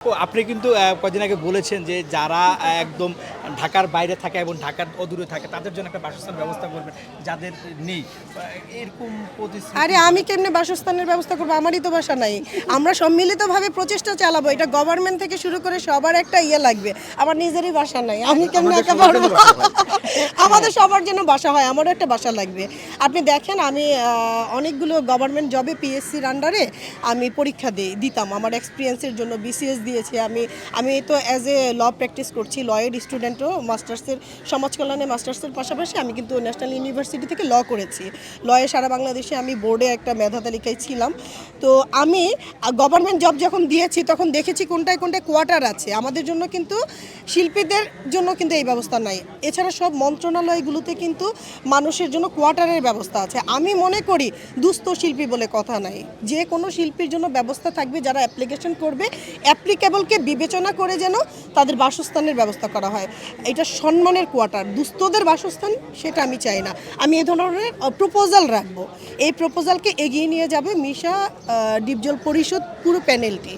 আপনি কিন্তু কদিন আগে বলেছেন যে যারা একদম ঢাকার বাইরে থাকে এবং ঢাকার অদূরে থাকে তাদের জন্য একটা বাসস্থান ব্যবস্থা করবেন যাদের নেই। এরকম আরে আমি কেমনে বাসস্থানের ব্যবস্থা করব? আমারই তো বাসা নাই। আমরা সম্মিলিতভাবে প্রচেষ্টা চালাবো। এটা গভর্নমেন্ট থেকে শুরু করে সবার একটা ইয়ে লাগবে। আমার নিজেরই বাসা নাই। আমি কেমনে একা পারব আমাদের সবার জন্য বাসা হয় আমারও একটা বাসা লাগবে। আপনি দেখেন আমি অনেকগুলো গভর্নমেন্ট জবে পিএসসির আন্ডারে আমি পরীক্ষা দিই দিতাম। আমার এক্সপিরিয়েন্সের জন্য বিসিএস দিয়েছি। আমি আমি তো অ্যাজ এ ল প্র্যাকটিস করছি লয়ের স্টুডেন্টও মাস্টার্সের, সমাজ কল্যাণে মাস্টার্সের পাশাপাশি আমি কিন্তু ন্যাশনাল ইউনিভার্সিটি থেকে ল করেছি। লয়ে সারা বাংলাদেশে আমি বোর্ডে একটা মেধা তালিকায় ছিলাম। তো আমি, গভর্নমেন্ট জব যখন দিয়েছি, তখন দেখেছি কোনটায় কোনটায় কোয়ার্টার আছে। আমাদের জন্য কিন্তু, শিল্পীদের জন্য কিন্তু এই ব্যবস্থা নাই। এছাড়া সব মন্ত্রণালয়গুলোতে কিন্তু মানুষের জন্য কোয়ার্টারের ব্যবস্থা আছে। আমি মনে করি, দুস্থ শিল্পী বলে কথা নাই। যে কোনো শিল্পীর জন্য ব্যবস্থা থাকবে, যারা অ্যাপ্লিকেশন করবে, অ্যাপ্লিকেবলকে বিবেচনা করে যেন তাদের বাসস্থানের ব্যবস্থা করা হয়। এটা সম্মানের কোয়ার্টার, দুস্থদের বাসস্থান সেটা আমি চাই না। আমি এ ধরনের প্রপোজাল রাখব। এই প্রপোজালকে এগিয়ে নিয়ে যাবে মিশা ডিপজল পরিষদ পুরো প্যানেলটি